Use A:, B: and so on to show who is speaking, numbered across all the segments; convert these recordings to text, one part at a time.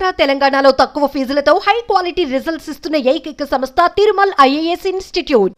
A: ఆంధ్ర తెలంగాణలో తక్కువ ఫీజులతో high quality results ఇస్తున్న ఏకైక సంస్థ తిరుమల్ ఐఏఎస్ ఇన్స్టిట్యూట్.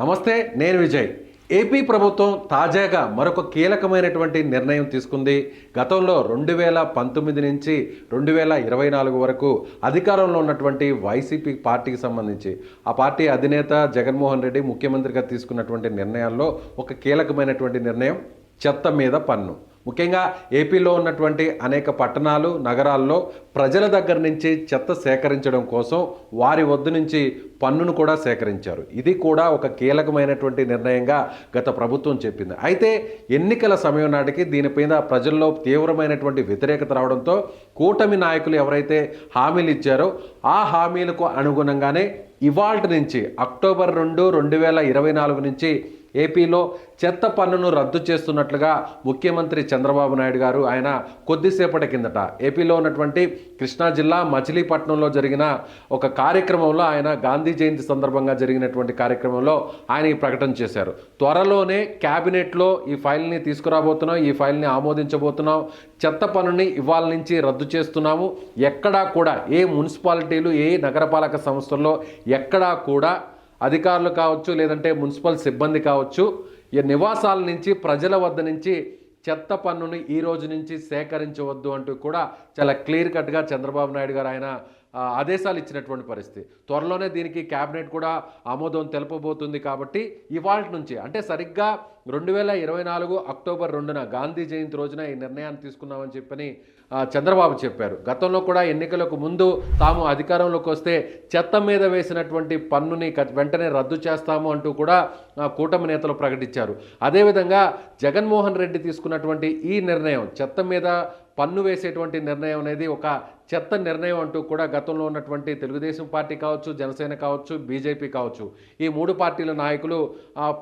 B: నమస్తే నేను విజయ్. ఏపీ ప్రభుత్వం తాజాగా మరొక కీలకమైనటువంటి నిర్ణయం తీసుకుంది. గతంలో రెండు వేల పంతొమ్మిది నుంచి రెండు వేల ఇరవై నాలుగు వరకు అధికారంలో ఉన్నటువంటి వైసీపీ పార్టీకి సంబంధించి ఆ పార్టీ అధినేత జగన్మోహన్ రెడ్డి ముఖ్యమంత్రిగా తీసుకున్నటువంటి నిర్ణయాల్లో ఒక కీలకమైనటువంటి నిర్ణయం. చెత్త మీద పన్ను. ముఖ్యంగా ఏపీలో ఉన్నటువంటి అనేక పట్టణాలు నగరాల్లో ప్రజల దగ్గర నుంచి చెత్త సేకరించడం కోసం వారి వద్ద నుంచి పన్నును కూడా సేకరించారు. ఇది కూడా ఒక కీలకమైనటువంటి నిర్ణయంగా గత ప్రభుత్వం చెప్పింది. అయితే ఎన్నికల సమయం నాటికి దీనిపైన ప్రజల్లో తీవ్రమైనటువంటి వ్యతిరేకత రావడంతో కూటమి నాయకులు ఎవరైతే హామీలు ఇచ్చారో ఆ హామీలకు అనుగుణంగానే ఇవాల్ట్ నుంచి అక్టోబర్ రెండు రెండు వేల ఇరవై నాలుగు నుంచి ఏపీలో చెత్త పన్నును రద్దు చేస్తున్నట్లుగా ముఖ్యమంత్రి చంద్రబాబు నాయుడు గారు ఆయన కొద్దిసేపటి కిందట ఏపీలో ఉన్నటువంటి కృష్ణా జిల్లా మచిలీపట్నంలో జరిగిన ఒక కార్యక్రమంలో ఆయన గాంధీ జయంతి సందర్భంగా జరిగినటువంటి కార్యక్రమంలో ఆయన ఈ ప్రకటన చేశారు. త్వరలోనే క్యాబినెట్లో ఈ ఫైల్ని తీసుకురాబోతున్నాం ఈ ఫైల్ని ఆమోదించబోతున్నాం చెత్త పన్నుని ఇవాళ నుంచి రద్దు చేస్తున్నాము. ఎక్కడా కూడా ఏ మున్సిపాలిటీలు ఏ నగరపాలక సంస్థల్లో ఎక్కడా కూడా అధికారులు కావచ్చు లేదంటే మున్సిపల్ సిబ్బంది కావచ్చు ఈ నివాసాల నుంచి ప్రజల వద్ద నుంచి చెత్త పన్నుని ఈ రోజు నుంచి సేకరించవద్దు అంటూ కూడా చాలా క్లియర్ కట్గా చంద్రబాబు నాయుడు గారు ఆయన ఆదేశాలు ఇచ్చినటువంటి పరిస్థితి. త్వరలోనే దీనికి క్యాబినెట్ కూడా ఆమోదం తెలపబోతుంది కాబట్టి ఇవాళ నుంచి అంటే సరిగ్గా రెండు వేల ఇరవై నాలుగు అక్టోబర్ రెండున గాంధీ జయంతి రోజున ఈ నిర్ణయాన్ని తీసుకున్నామని చెప్పని చంద్రబాబు చెప్పారు. గతంలో కూడా ఎన్నికలకు ముందు తాము అధికారంలోకి వస్తే చెత్త మీద వేసినటువంటి పన్నుని వెంటనే రద్దు చేస్తాము అంటూ కూడా కూటమి నేతలు ప్రకటించారు. అదేవిధంగా జగన్మోహన్ రెడ్డి తీసుకున్నటువంటి ఈ నిర్ణయం చెత్త మీద పన్ను వేసేటువంటి నిర్ణయం అనేది ఒక చెత్త నిర్ణయం అంటూ కూడా గతంలో ఉన్నటువంటి తెలుగుదేశం పార్టీ కావచ్చు జనసేన కావచ్చు బీజేపీ కావచ్చు ఈ మూడు పార్టీల నాయకులు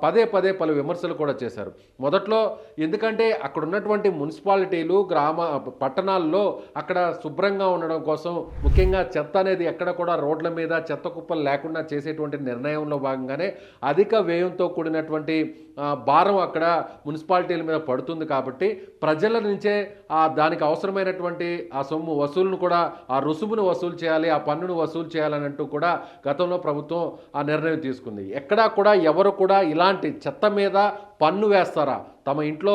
B: పదే పదే పలు విమర్శలు కూడా చేశారు. మొదట్లో ఎందుకంటే అక్కడ ఉన్నటువంటి మున్సిపాలిటీలు గ్రామ పట్టణాల్లో అక్కడ శుభ్రంగా ఉండడం కోసం ముఖ్యంగా చెత్త అనేది ఎక్కడ కూడా రోడ్ల మీద చెత్త కుప్పలు లేకుండా చేసేటువంటి నిర్ణయంలో భాగంగానే అధిక వ్యయంతో కూడినటువంటి భారం అక్కడ మున్సిపాలిటీల మీద పడుతుంది కాబట్టి ప్రజల నుంచే ఆ దానికి అవసరమైనటువంటి ఆ సొమ్ము వసూలును కూడా ఆ రుసుమును వసూలు చేయాలి ఆ పన్నును వసూలు చేయాలని అంటూ కూడా గతంలో ప్రభుత్వం ఆ నిర్ణయం తీసుకుంది. ఎక్కడా కూడా ఎవరు కూడా ఇలాంటి చెత్త మీద పన్ను వేస్తారా? తమ ఇంట్లో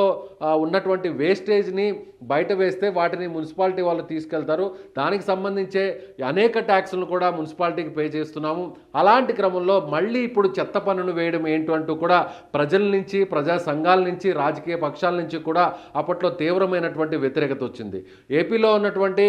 B: ఉన్నటువంటి వేస్టేజ్ని బయట వేస్తే వాటిని మున్సిపాలిటీ వాళ్ళు తీసుకెళ్తారు. దానికి సంబంధించే అనేక ట్యాక్సులను కూడా మున్సిపాలిటీకి పే చేస్తున్నాము. అలాంటి క్రమంలో మళ్ళీ ఇప్పుడు చెత్త పన్నును వేయడం ఏంటంటూ కూడా ప్రజల నుంచి ప్రజా సంఘాల నుంచి రాజకీయ పక్షాల నుంచి కూడా అప్పట్లో తీవ్రమైనటువంటి వ్యతిరేకత వచ్చింది. ఏపీలో ఉన్నటువంటి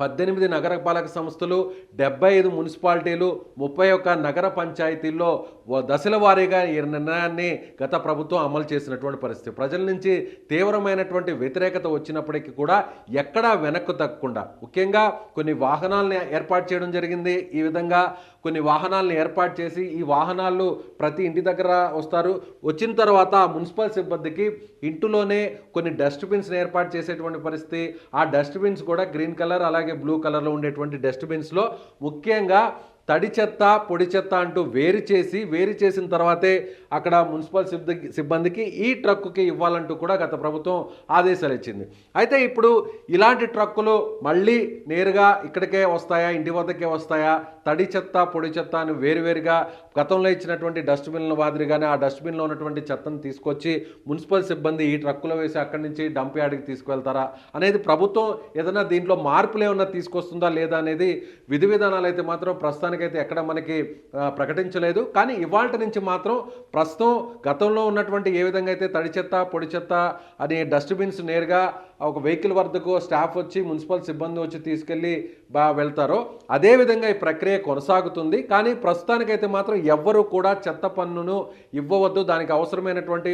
B: పద్దెనిమిది నగరపాలక సంస్థలు డెబ్బై ఐదు మున్సిపాలిటీలు ముప్పై ఒక్క నగర పంచాయతీల్లో ఓ దశల వారీగా ఈ నిర్ణయాన్ని గత ప్రభుత్వం అమలు చేసినటువంటి పరిస్థితి. ప్రజల నుంచి తీవ్రమైనటువంటి వ్యతిరేకత వచ్చినప్పటికీ కూడా ఎక్కడా వెనక్కు తగ్గకుండా ముఖ్యంగా కొన్ని వాహనాలను ఏర్పాటు చేయడం జరిగింది. ఈ విధంగా కొన్ని వాహనాలను ఏర్పాటు చేసి ఈ వాహనాలు ప్రతి ఇంటి దగ్గర వస్తారు. వచ్చిన తర్వాత ఆ మున్సిపల్ సిబ్బందికి ఇంటిలోనే కొన్ని డస్ట్బిన్స్ని ఏర్పాటు చేసేటువంటి పరిస్థితి. ఆ డస్ట్బిన్స్ కూడా గ్రీన్ కలర్ అలాగే బ్లూ కలర్లో ఉండేటువంటి డస్ట్బిన్స్లో ముఖ్యంగా తడి చెత్త పొడి చెత్త అంటూ వేరు చేసి వేరు చేసిన తర్వాతే అక్కడ మున్సిపల్ సిబ్బంది సిబ్బందికి ఈ ట్రక్కుకి ఇవ్వాలంటూ కూడా గత ప్రభుత్వం ఆదేశాలు ఇచ్చింది. అయితే ఇప్పుడు ఇలాంటి ట్రక్కులు మళ్ళీ నేరుగా ఇక్కడికే వస్తాయా ఇంటి వద్దకే వస్తాయా? తడి చెత్త పొడి చెత్త అని వేరువేరుగా గతంలో ఇచ్చినటువంటి డస్ట్బిన్ల మాదిరిగానే ఆ డస్ట్బిన్లో ఉన్నటువంటి చెత్తను తీసుకొచ్చి మున్సిపల్ సిబ్బంది ఈ ట్రక్కులో వేసి అక్కడి నుంచి డంప్ యార్డ్కి తీసుకువెళ్తారా? అనేది ప్రభుత్వం ఏదైనా దీంట్లో మార్పులు ఏమన్నా తీసుకొస్తుందా లేదా అనేది విధి విధానాలు అయితే మాత్రం ప్రస్తుతానికి ప్రస్తుతానికైతే ఎక్కడ మనకి ప్రకటించలేదు. కానీ ఇవాళ నుంచి మాత్రం ప్రస్తుతం గతంలో ఉన్నటువంటి ఏ విధంగా అయితే తడి చెత్త పొడి చెత్త అనే డస్ట్బిన్స్ నేరుగా ఒక వెహికల్ వద్దకు స్టాఫ్ వచ్చి మున్సిపల్ సిబ్బంది వచ్చి తీసుకెళ్ళి బా వెళ్తారో అదేవిధంగా ఈ ప్రక్రియ కొనసాగుతుంది. కానీ ప్రస్తుతానికైతే మాత్రం ఎవ్వరూ కూడా చెత్త పన్నును ఇవ్వవద్దు. దానికి అవసరమైనటువంటి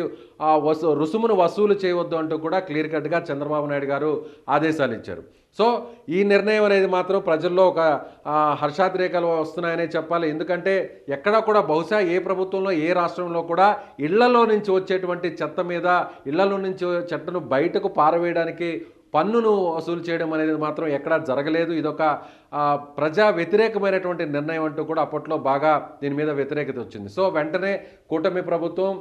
B: వసు రుసుమును వసూలు చేయవద్దు అంటూ కూడా క్లియర్ కట్గా చంద్రబాబు నాయుడు గారు ఆదేశాలు ఇచ్చారు. సో ఈ నిర్ణయం అనేది మాత్రం ప్రజల్లో ఒక ఆ, హర్షాతిరేకాలు వస్తున్నాయనే చెప్పాలి. ఎందుకంటే ఎక్కడా కూడా బహుశా ఏ ప్రభుత్వంలో ఏ రాష్ట్రంలో కూడా ఇళ్ళలో నుంచి వచ్చేటువంటి చెత్త మీద ఇళ్ళలో నుంచి చెత్తను బయటకు పారవేయడానికి పన్నును వసూలు చేయడం అనేది మాత్రం ఎక్కడా జరగలేదు. ఇదొక ప్రజా వ్యతిరేకమైనటువంటి నిర్ణయం అంటూ కూడా అప్పట్లో బాగా దీని మీద వ్యతిరేకత వచ్చింది. సో వెంటనే కూటమి ప్రభుత్వం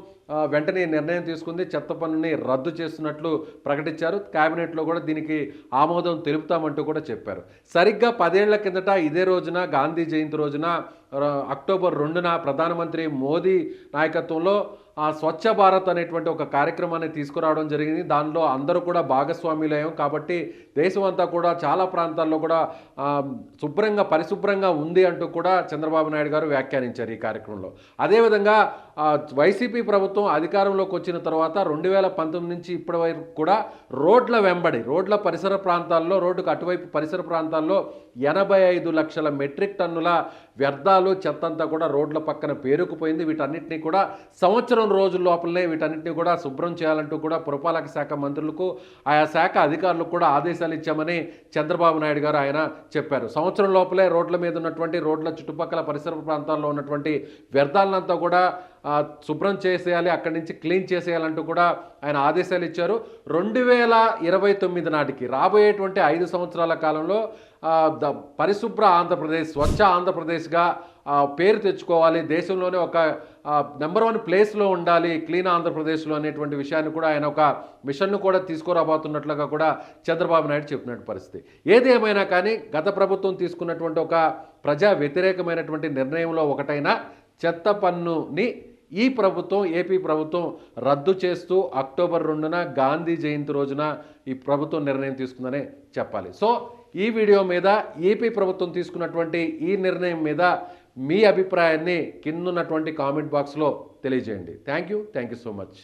B: వెంటనే నిర్ణయం తీసుకుంది. చెత్త పన్నుని రద్దు చేస్తున్నట్లు ప్రకటించారు. కేబినెట్లో కూడా దీనికి ఆమోదం తెలుపుతామంటూ కూడా చెప్పారు. సరిగ్గా పదేళ్ళ కిందట ఇదే రోజున గాంధీ జయంతి రోజున అక్టోబర్ రెండున ప్రధానమంత్రి మోదీ నాయకత్వంలో ఆ స్వచ్ఛ భారత్ అనేటువంటి ఒక కార్యక్రమాన్ని తీసుకురావడం జరిగింది. దానిలో అందరూ కూడా భాగస్వామ్యులయ్యాం కాబట్టి దేశం అంతా కూడా చాలా ప్రాంతాల్లో కూడా శుభ్రంగా పరిశుభ్రంగా ఉంది అంటూ కూడా చంద్రబాబు నాయుడు గారు వ్యాఖ్యానించారు ఈ కార్యక్రమంలో. అదేవిధంగా వైసీపీ ప్రభుత్వం అధికారంలోకి వచ్చిన తర్వాత రెండు వేల పంతొమ్మిది నుంచి ఇప్పటి వరకు కూడా రోడ్ల వెంబడి రోడ్ల పరిసర ప్రాంతాల్లో రోడ్డుకు అటువైపు పరిసర ప్రాంతాల్లో ఎనభై ఐదు లక్షల మెట్రిక్ టన్నుల వ్యర్థాలు చెత్త అంతా కూడా రోడ్ల పక్కన పేరుకుపోయింది. వీటన్నిటినీ కూడా సంవత్సరం రోజుల లోపలనే వీటన్నిటిని కూడా శుభ్రం చేయాలంటూ కూడా పురపాలక శాఖ మంత్రులకు ఆయా శాఖ అధికారులకు కూడా ఆదేశాలు ఇచ్చామని చంద్రబాబు నాయుడు గారు ఆయన చెప్పారు. సంవత్సరం లోపలే రోడ్ల మీద ఉన్నటువంటి రోడ్ల చుట్టుపక్కల పరిసర ప్రాంతాల్లో ఉన్నటువంటి వ్యర్థాలనంతా కూడా శుభ్రం చేసేయాలి అక్కడి నుంచి క్లీన్ చేసేయాలంటూ కూడా ఆయన ఆదేశాలు ఇచ్చారు. రెండు వేల ఇరవై తొమ్మిది నాటికి రాబోయేటువంటి ఐదు సంవత్సరాల కాలంలో ద పరిశుభ్ర ఆంధ్రప్రదేశ్ స్వచ్ఛ ఆంధ్రప్రదేశ్గా పేరు తెచ్చుకోవాలి. దేశంలోనే ఒక నెంబర్ వన్ ప్లేస్లో ఉండాలి క్లీన్ ఆంధ్రప్రదేశ్లో అనేటువంటి విషయాన్ని కూడా ఆయన ఒక మిషన్ను కూడా తీసుకురాబోతున్నట్లుగా కూడా చంద్రబాబు నాయుడు చెప్పినట్టు పరిస్థితి. ఏది ఏమైనా కానీ గత ప్రభుత్వం తీసుకున్నటువంటి ఒక ప్రజా వ్యతిరేకమైనటువంటి నిర్ణయంలో ఒకటైన చెత్త పన్నుని ఈ ప్రభుత్వం ఏపీ ప్రభుత్వం రద్దు చేస్తూ అక్టోబర్ రెండున గాంధీ జయంతి రోజున ఈ ప్రభుత్వం నిర్ణయం తీసుకుందనే చెప్పాలి. సో ఈ వీడియో మీద ఏపీ ప్రభుత్వం తీసుకున్నటువంటి ఈ నిర్ణయం మీద మీ అభిప్రాయాన్ని కిందున్నటువంటి కామెంట్ బాక్స్లో తెలియజేయండి. Thank you. Thank you so much.